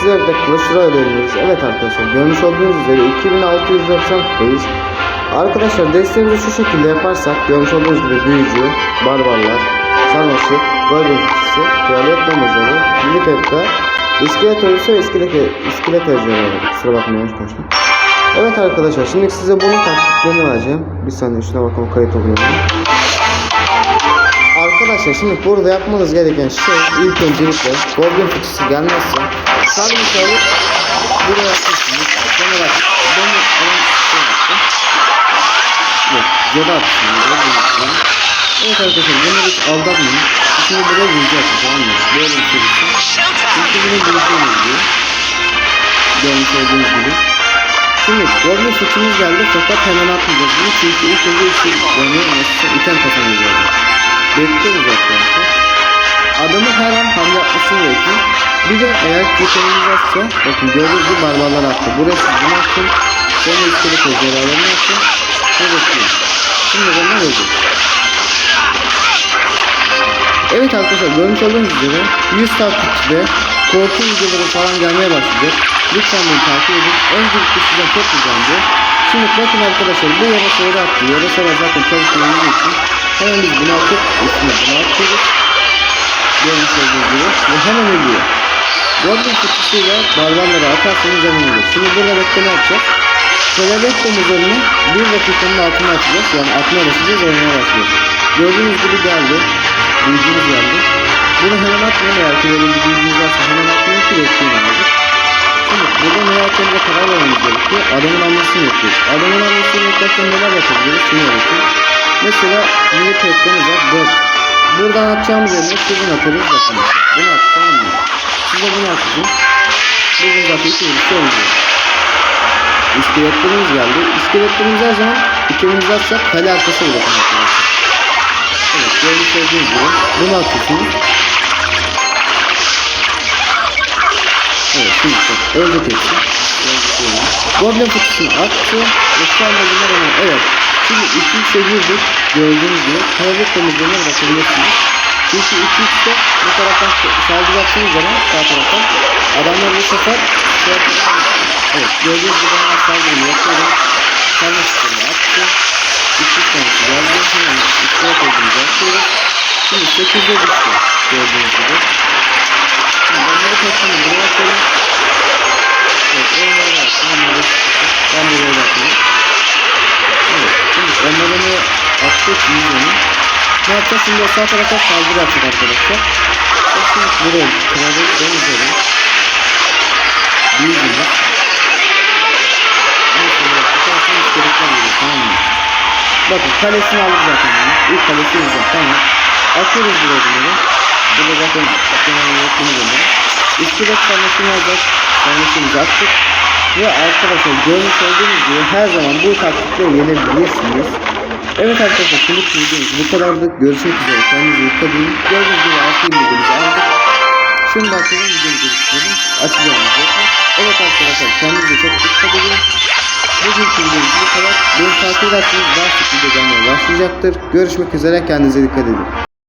sizlerle de Clash oynuyoruz. Evet arkadaşlar görmüş olduğunuz üzere 2690 kupayız. Arkadaşlar desteğimizi şu şekilde yaparsak görmüş olduğunuz gibi büyücü, barbarlar, sarmaşık, golden fıçısı, kraliyet domuzları, mini pekka, iskelet ölüsü ve iskelet, iskelet ejderhaları. Kusura bakmayın konuştum. Evet arkadaşlar şimdi size bunun taktiklerini vereceğim. Bir saniye şuna bakalım kayıt oluyor mu? Arkadaşlar şimdi burada yapmanız gereken şey ilk öncelikle Goblin fıçısı gelmezse sarmış alıp buraya atıyorsunuz. Sonra bak ben alan şey yaptım. Yok. Goblin fıçısını. Evet arkadaşlar bunu hiç aldatmayın. Şimdi buraya atın tamam mı? Böyle bir şey. Çünkü bunun büyücü oluyor. Görmüş olduğunuz gibi. Şimdi Goblin fıçımız geldi fakat hemen atmayacağız bunu çünkü ilk önce işi yani nasıl item kazanacağız. Bekliyoruz arkadaşlar. Adamın her an hamle yapmasını bekliyor. Bir de eğer yeteneğiniz varsa bakın gördüğünüz gibi barbarlar attı. Siz bunu atın. Sonra iskelet ejderhalarını atın. Ve bekliyor. Şimdi bunlar öldü. Evet arkadaşlar görmüş olduğunuz üzere 100 takipçide korku videoları falan gelmeye başlayacak. Lütfen beni takip edin. Öncelikle sizden çok ricamdı. Şimdi bakın arkadaşlar bu yarasaları attı. Yarasalar zaten çok önemli için hemen biz bunu atıp üstüne bunu atıyoruz. Görmüş olduğunuz gibi ve hemen ölüyor. Goblin fıçısıyla barbarları atarsanız hemen ölür. Şimdi burada bekleme yapacağız. Kraliyet domuzlarını bir dakikanın altına atacağız. Yani atmaya başlayacağız oynamaya başlayacağız. Gördüğünüz gibi geldi. Büyücümüz geldi. Bunu hemen atmayın eğer ki böyle bir büyücünüz varsa hemen atmayın ki bekleyin azıcık. Şimdi burada ne yapacağımıza karar vermemiz gerekiyor. Adamın almasını bekliyoruz. Adamın almasını beklerken neler yapabiliriz? Şunu yapıyoruz. Mesela mini pekkamız var 4. Buradan atacağımız yerine sizin atarız bakın. Bunu at tamam mı? Siz de bunu atacağız. Bizim zaten iki birlikte olacak. İskeletlerimiz geldi. İskeletlerimiz her zaman ikimiz atsak kale arkası olur arkadaşlar. Evet görmüş olduğunuz gibi bunu atıyorsunuz. Evet şimdi bak öldük hepsi. Goblin fıçısını attı ve şu anda bunlar hemen evet. Şimdi 2x'e girdik gördüğünüz gibi kraliyet temizliğine bakabilirsiniz. Çünkü 2x'te bu taraftan saldırı yaptığınız zaman sağ taraftan adamlar bu sefer şey. Evet gördüğünüz gibi hemen saldırımı yapıyorum. Sarma sistemi attı. 2x tanesi geldi. Hemen üstüne koyduğumuzu atıyoruz. Şimdi 8'e düştü gördüğünüz gibi. Şimdi onları toplamı buraya atalım. Evet onları atsın. Onları ben buraya bakıyorum. Evet şimdi onları attık yüzünü. Ne yapacağız şimdi o sağ tarafa saldırı atacak arkadaşlar. Şimdi buraya kralı ben üzeri. Büyüdüğümüz. Ondan sonra bu taraftan iskeletler geliyor tamam mı? Bakın kalesini aldık zaten bunu. İlk kalesi yüzden tamam. Atıyoruz buraya bunları. Burada zaten genel olarak bunu gönder. İskelet sarmasını alacağız. Sarmasını attık. Ve arkadaşlar görmüş olduğunuz gibi her zaman bu taktikle yenebilirsiniz. Evet arkadaşlar şimdi videomuz bu kadardı. Görüşmek üzere. Kendinize dikkat edin. Gördüğünüz gibi altı videomuzu aldık. Şimdi açalım videomuzu istedim. Açacağım zaten. Evet arkadaşlar kendinize çok dikkat edin. Bugünkü videomuz bu kadar. Beni takip ederseniz daha sık video gelmeye başlayacaktır. Görüşmek üzere. Kendinize dikkat edin.